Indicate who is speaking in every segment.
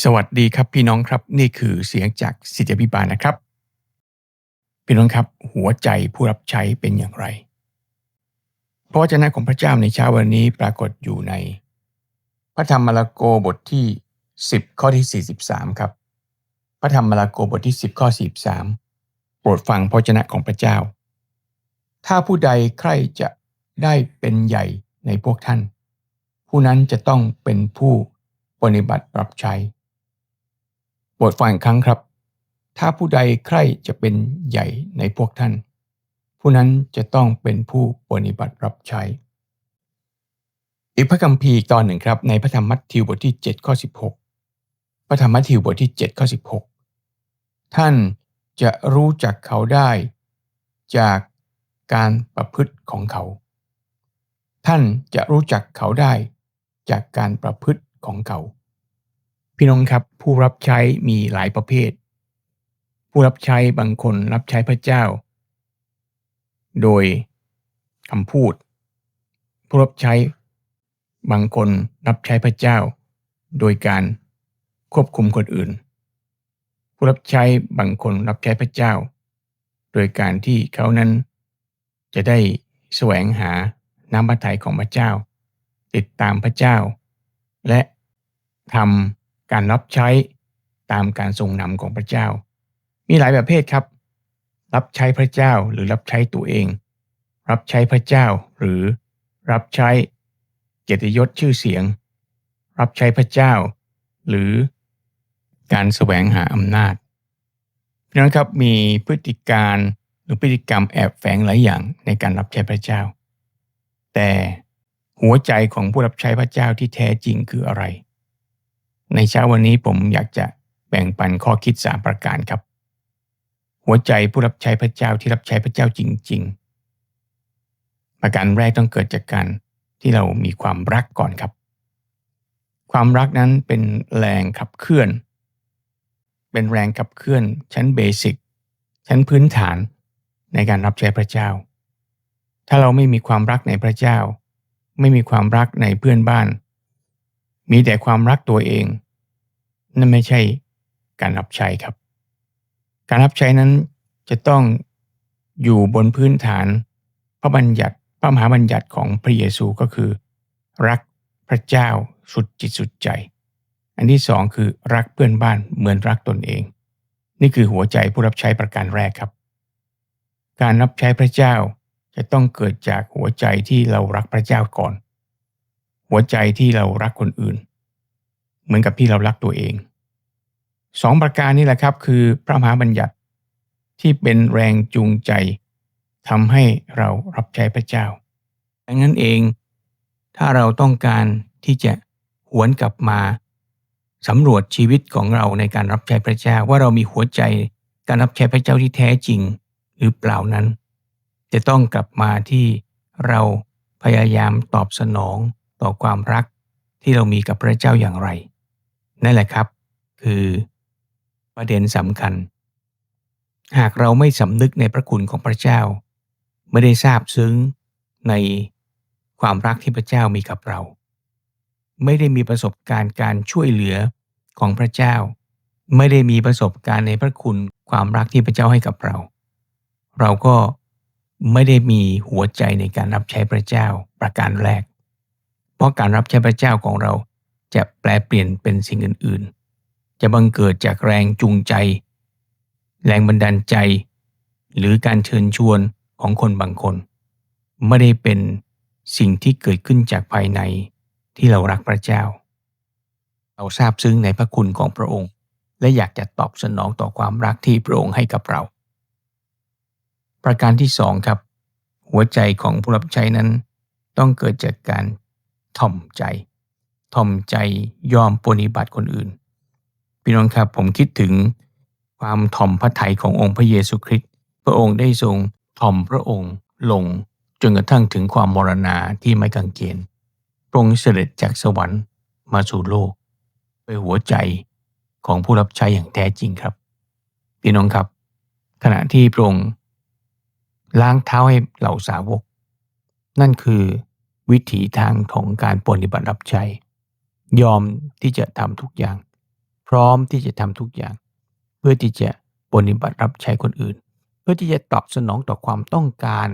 Speaker 1: สวัสดีครับพี่น้องครับนี่คือเสียงจากสิทธิพิบาลนะครับ พี่น้องครับหัวใจผู้รับใช้เป็นอย่างไร พระวจนะของพระเจ้าในเช้าวันนี้ปรากฏอยู่ใน พระธรรมมาระโกบทที่ 10 ข้อที่ 43 ครับ พระธรรมมาระโกบทที่ 10 ข้อ 43 โปรดฟังพระวจนะของพระเจ้า ถ้าผู้ใดใครจะได้เป็นใหญ่ในพวกท่าน ผู้นั้นจะต้องเป็นผู้ปฏิบัติรับใช้ ปรดฟังอีกครั้งครับ ถ้าผู้ใดใครจะเป็นใหญ่ในพวกท่าน ผู้นั้นจะต้องเป็นผู้ปฏิบัติรับใช้ อีกพระคัมภีร์ตอนหนึ่งครับ ในพระธรรมมัทธิวบทที่7ข้อ16 พระธรรมมัทธิวบทที่7ข้อ16 ท่านจะรู้จักเขาได้จากการประพฤติของเขา ท่านจะรู้จักเขาได้จากการประพฤติของเขา พี่น้องครับผู้รับใช้มีหลายประเภท ผู้รับใช้บางคนรับใช้พระเจ้า โดยคำพูด ผู้รับใช้บางคนรับใช้พระเจ้า โดยการควบคุมคนอื่น ผู้รับใช้บางคนรับใช้พระเจ้า โดยการที่เขานั้น จะได้แสวงหาน้ำพระทัยของพระเจ้า ติดตามพระเจ้า และทำ การรับใช้ตามการทรงนำของพระเจ้า มีหลายประเภทครับ รับใช้พระเจ้าหรือรับใช้ตัวเอง รับใช้พระเจ้าหรือรับใช้เกียรติยศชื่อเสียง รับใช้พระเจ้า หรือการแสวงหาอำนาจพี่น้องครับมีพฤติการหรือพฤติกรรมแอบแฝงหลายอย่างในการรับใช้พระเจ้า แต่หัวใจของผู้รับใช้พระเจ้าที่แท้จริงคืออะไร ในเช้าวันนี้ผมอยากจะแบ่งปันข้อคิดสามประการครับ หัวใจผู้รับใช้พระเจ้าที่รับใช้พระเจ้าจริง ๆ ประการแรกต้องเกิดจากการที่เรามีความรักก่อนครับ ความรักนั้นเป็นแรงขับเคลื่อน เป็นแรงขับเคลื่อนชั้นเบสิกชั้นพื้นฐานในการรับใช้พระเจ้า ถ้าเราไม่มีความรักในพระเจ้า ไม่มีความรักในเพื่อนบ้าน มีแต่ความรักตัวเอง นั่นไม่ใช่การรับใช้ครับ การรับใช้นั้นจะต้องอยู่บนพื้นฐาน พระบัญญัติพระมหาบัญญัติของพระเยซูก็คือ รักพระเจ้าสุดจิตสุดใจ อันที่สองคือรักเพื่อนบ้านเหมือนรักตนเอง นี่คือหัวใจผู้รับใช้ประการแรกครับ การรับใช้พระเจ้าจะต้องเกิดจากหัวใจที่เรารักพระเจ้าก่อน หัวใจที่เรารักคนอื่น เหมือนกับที่เรารักตัวเองสองประการนี้แหละครับคือพระมหาบัญญัติที่เป็นแรงจูงใจทำให้เรารับใช้พระเจ้าดังนั้นเอง ถ้าเราต้องการที่จะหวนกลับมาสำรวจชีวิตของเราในการรับใช้พระเจ้า ว่าเรามีหัวใจการรับใช้พระเจ้าที่แท้จริงหรือเปล่านั้น จะต้องกลับมาที่เราพยายามตอบสนองต่อความรักที่เรามีกับพระเจ้าอย่างไร นั่นแหละครับ คือประเด็นสำคัญ หากเราไม่สำนึกในพระคุณของพระเจ้า ไม่ได้ทราบซึ้งในความรักที่พระเจ้ามีกับเรา ไม่ได้มีประสบการณ์การช่วยเหลือของพระเจ้า ไม่ได้มีประสบการณ์ในพระคุณความรักที่พระเจ้าให้กับเรา เราก็ไม่ได้มีหัวใจในการรับใช้พระเจ้าประการแรก เพราะการรับใช้พระเจ้าของเรา จะแปลเปลี่ยนเป็นสิ่งอื่นๆ จะบังเกิดจากแรงจูงใจ แรงบันดาลใจ หรือการเชิญชวนของคนบางคน ไม่ได้เป็นสิ่งที่เกิดขึ้นจากภายในที่เรารักพระเจ้า เราทราบซึ้งในพระคุณของพระองค์ และอยากจะตอบสนองต่อความรักที่พระองค์ให้กับเรา ประการที่สองครับ หัวใจของผู้รับใช้นั้นต้องเกิดจากการถ่อมใจ ถ่อมใจยอมปฏิบัติคนอื่น พี่น้องครับผมคิดถึงความถ่อมพระทัยขององค์พระเยซูคริสต์พระองค์ได้ทรงถ่อมพระองค์ลงจนกระทั่งถึงความมรณาที่ไม่กังเกณฑ์พระองค์เสด็จจากสวรรค์มาสู่โลกไปหัวใจของผู้รับใช้อย่างแท้จริงครับ พี่น้องครับ ขณะที่พระองค์ล้างเท้าให้เหล่าสาวก นั่นคือวิถีทางของการปฏิบัติรับใช้ ยอมที่จะทำทุกอย่าง พร้อมที่จะทำทุกอย่าง เพื่อที่จะปฏิบัติรับใช้คนอื่น เพื่อที่จะตอบสนองต่อความต้องการ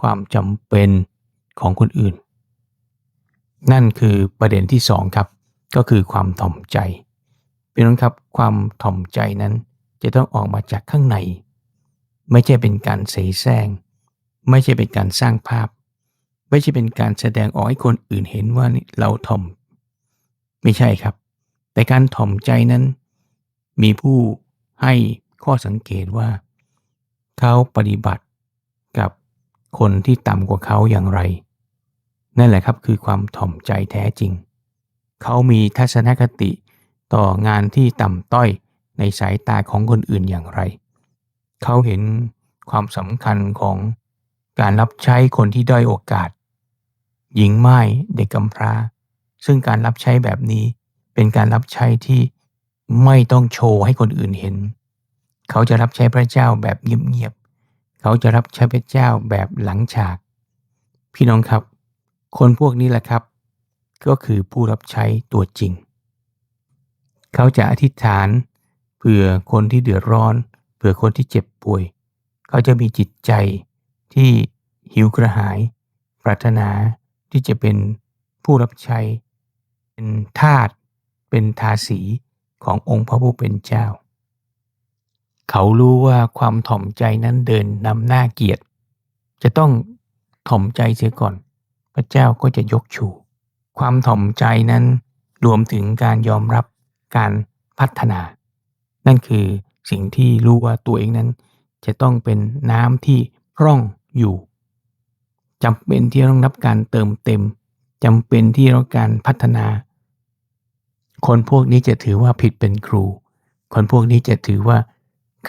Speaker 1: ความจำเป็นของคนอื่น นั่นคือประเด็นที่สองครับ ก็คือความถ่อมใจเป็นน้องครับความถ่อมใจนั้นจะต้องออกมาจากข้างใน ไม่ใช่เป็นการเสแสร้งไม่ใช่เป็นการสร้างภาพ ไม่ใช่เป็นการแสดงออกให้คนอื่นเห็นว่าเราถ่อม ไม่ใช่ครับ แต่การถ่อมใจนั้น มีผู้ให้ข้อสังเกตว่า เขาปฏิบัติกับคนที่ต่ำกว่าเขาอย่างไร นั่นแหละครับคือความถ่อมใจแท้จริง เขามีทัศนคติต่องานที่ต่ำต้อยในสายตาของคนอื่นอย่างไร เขาเห็นความสำคัญของการรับใช้คนที่ด้อยโอกาส หญิงไม้เด็กกำพร้า ซึ่งการรับใช้แบบนี้เป็นการรับใช้ที่ไม่ต้องโชว์ให้คนอื่นเห็น เขาจะรับใช้พระเจ้าแบบเงียบๆ เขาจะรับใช้พระเจ้าแบบหลังฉาก พี่น้องครับ คนพวกนี้แหละครับ ก็คือผู้รับใช้ตัวจริง เขาจะอธิษฐานเผื่อคนที่เดือดร้อน เผื่อคนที่เจ็บป่วย เขาจะมีจิตใจที่หิวกระหาย ปรารถนาที่จะเป็นผู้รับใช้ เป็นทาสเป็นทาสีขององค์พระผู้เป็นเจ้า เขารู้ว่าความถ่อมใจนั้นเดินนำหน้าเกียรติ จะต้องถ่อมใจเสียก่อน พระเจ้าก็จะยกชู ความถ่อมใจนั้นรวมถึงการยอมรับการพัฒนา นั่นคือสิ่งที่รู้ว่าตัวเองนั้น จะต้องเป็นน้ำที่ร่องอยู่จำเป็นที่ต้องรับการเติมเต็มจำเป็นที่ต้องการพัฒนา คนพวกนี้จะถือว่าผิดเป็นครู คนพวกนี้จะถือว่า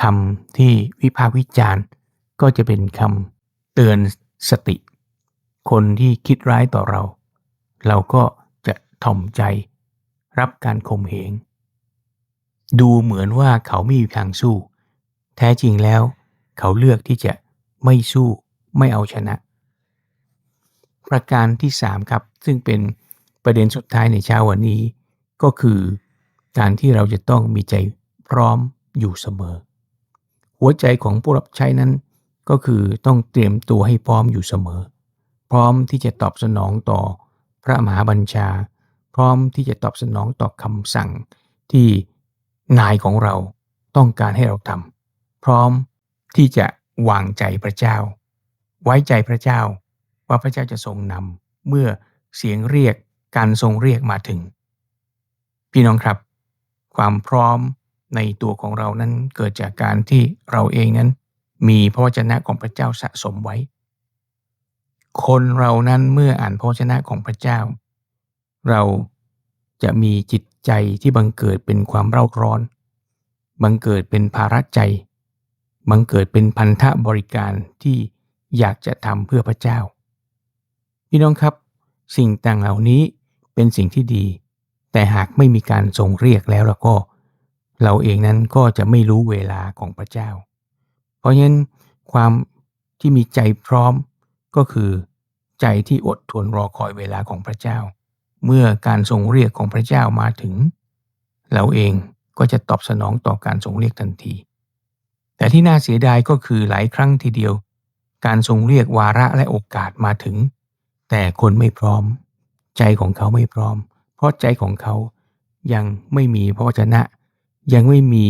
Speaker 1: คำที่วิพากษ์วิจารณ์ ก็จะเป็นคำเตือนสติ คนที่คิดร้ายต่อเรา เราก็จะถ่อมใจ รับการข่มเหง ดูเหมือนว่าเขาไม่มีทางสู้ แท้จริงแล้ว เขาเลือกที่จะไม่สู้ไม่เอาชนะ ประการที่ 3 ครับ ซึ่งเป็นประเด็นสุดท้ายในเช้าวันนี้ ก็คือการที่เราจะต้องมีใจพร้อมอยู่เสมอ หัวใจของผู้รับใช้นั้น ก็คือต้องเตรียมตัวให้พร้อมอยู่เสมอ พร้อมที่จะตอบสนองต่อพระมหาบัญชา พร้อมที่จะตอบสนองต่อคำสั่งที่นายของเราต้องการให้เราทำพร้อมที่จะวางใจพระเจ้า ไว้ใจพระเจ้า ว่าพระเจ้าจะทรงนำเมื่อเสียงเรียกการทรงเรียกมาถึง พี่น้องครับ ความพร้อมในตัวของเรานั้นเกิดจากการที่เราเองนั้น มีพระวจนะของพระเจ้าสะสมไว้ คนเรานั้นเมื่ออ่านพระวจนะของพระเจ้า เราจะมีจิตใจที่บังเกิดเป็นความเร่าร้อน บังเกิดเป็นภาระใจ บังเกิดเป็นพันธะบริการที่อยากจะทำเพื่อพระเจ้า พี่น้องครับ สิ่งต่างเหล่านี้เป็นสิ่งที่ดี แต่หากไม่มีการทรงเรียกแล้วแล้วก็ เราเองนั้นก็จะไม่รู้เวลาของพระเจ้า เพราะฉะนั้นความที่มีใจพร้อมก็คือใจที่อดทนรอคอยเวลาของพระเจ้า เมื่อการทรงเรียกของพระเจ้ามาถึง เราเองก็จะตอบสนองต่อการทรงเรียกทันที แต่ที่น่าเสียดายก็คือหลายครั้งทีเดียว การทรงเรียกวาระและโอกาสมาถึง แต่คนไม่พร้อม ใจของเขาไม่พร้อม เพราะใจของเขายังไม่มีพระวจนะ ยังไม่มี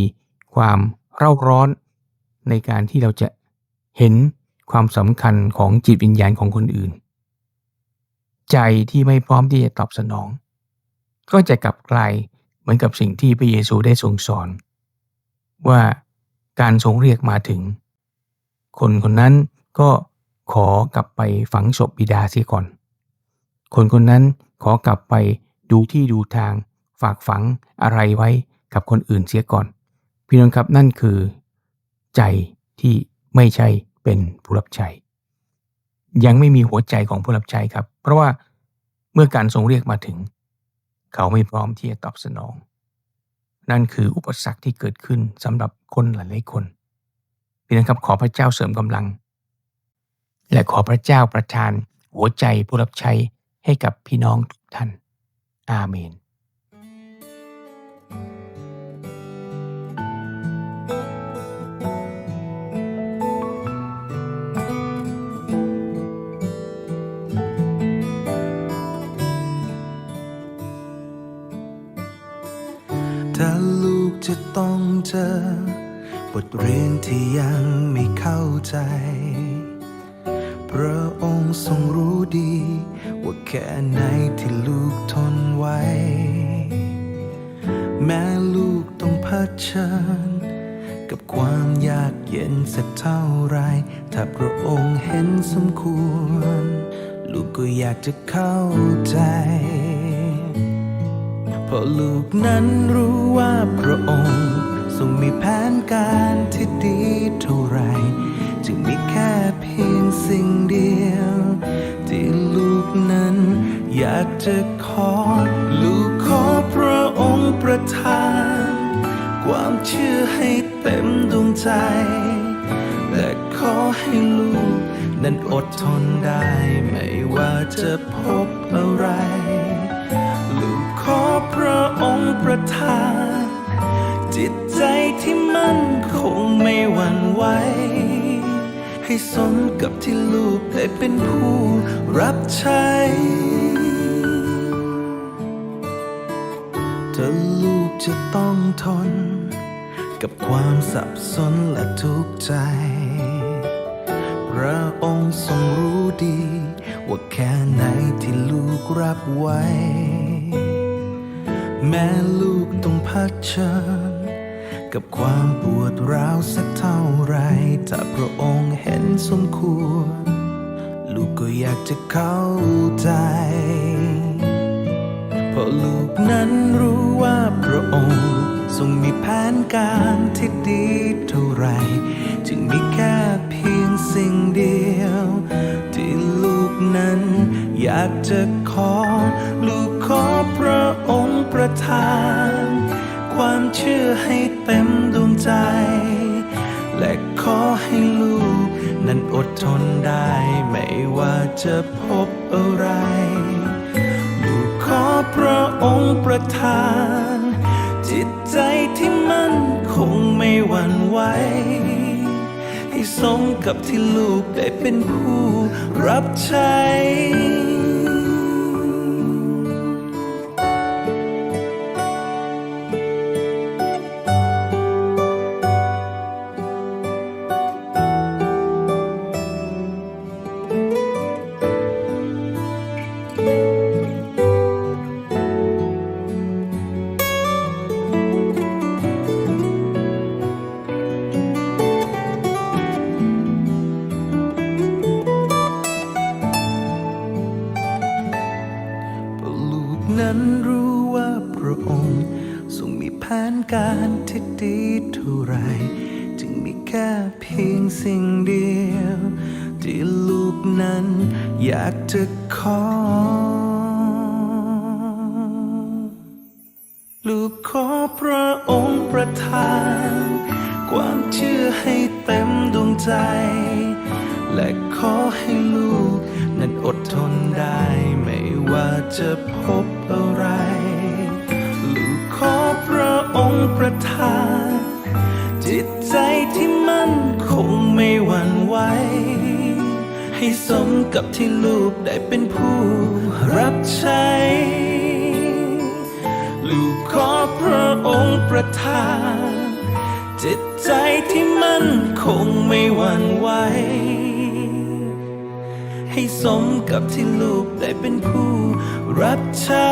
Speaker 1: ความเร่าร้อน ในการที่เราจะเห็นความสำคัญของจิตวิญญาณของคนอื่น ใจที่ไม่พร้อมที่จะตอบสนอง ก็จะกลับกลายเหมือนกับสิ่งที่พระเยซูได้ทรงสอน ว่าการทรงเรียกมาถึง คนคนนั้นก็ขอกลับไปฝังศพบิดาเสียก่อน คนคนนั้นขอกลับไป ดูที่ดูทางฝากฝังอะไรไว้กับคนอื่นเสียก่อน พี่น้องครับนั่นคือ ใจที่ไม่ใช่เป็นผู้รับใช้ยังไม่มีหัวใจของผู้รับใช้ครับ เพราะว่าเมื่อการทรงเรียกมาถึง เขาไม่พร้อมที่จะตอบสนอง นั่นคืออุปสรรคที่เกิดขึ้นสำหรับคนหลายๆคนพี่น้องครับขอพระเจ้าเสริมกำลัง และขอพระเจ้าประทานหัวใจผู้รับใช้ให้กับพี่น้องทุกท่าน อาเมน
Speaker 2: ถ้าลูกจะต้องเจอบทเรียนที่ยังไม่เข้าใจ พระองค์ทรงรู้ดี ว่าแค่ไหนที่ลูกทนไว้ แม้ลูกต้องเผชิญ กับความยากเย็นสักเท่าไร ถ้าพระองค์เห็นสมควร ลูกก็อยากจะเข้าใจเพราะลูกนั้นรู้ว่าพระองค์ทรงมีแผนการที่ดีเท่าไร จึงมีแค่เพียงสิ่งเดียว นั้น อยากจะขอ ลูกขอพระองค์ประทาน ความเชื่อให้เต็มดวงใจ และขอให้ลูก นั้นอดทนได้ไม่ว่าจะพบอะไร ลูกขอพระองค์ประทาน จิตใจที่มั่นคงไม่หวั่นไหว ให้สมกับที่ลูกได้เป็นผู้รับใช้ถ้าลูกจะต้องทน กับความสับสนและทุกข์ใจ พระองค์ทรงรู้ดี ว่าแค่ไหนที่ลูกรับไว้ แม้ลูกต้องเผชิญ กับความปวดร้าวสักเท่าไร ถ้าพระองค์เห็นสมควร ลูกก็อยากจะเข้าใจ เพราะลูกนั้นรู้ว่าพระองค์ทรงมีแผนการที่ดีเท่าไร จึงมีแค่เพียงสิ่งเดียว ที่ลูกนั้นอยากจะขอลูก เชื่อให้เต็มดวงใจ และขอให้ลูก นั้นอดทนได้ ไม่ว่าจะพบอะไร ลูกขอพระองค์ประทาน จิตใจที่มั่นคงไม่หวั่นไหวให้สมกับที่ลูกได้เป็นผู้รับใช้ นการที่ดีเท่าไร จึงมีแค่เพียงสิ่งเดียว ที่ลูกนั้นอยากจะขอ ลูกขอพระองค์ประทาน ความเชื่อให้เต็มดวงใจ และขอให้ลูกนั้นอดทนได้ไม่ว่าจะพบ ให้สมกับที่ลูกได้เป็นผู้รับใช้ ลูกขอพระองค์ประทานจิตใจที่มั่นคงไม่หวั่นไหวให้สมกับที่ลูกได้เป็นผู้รับใช้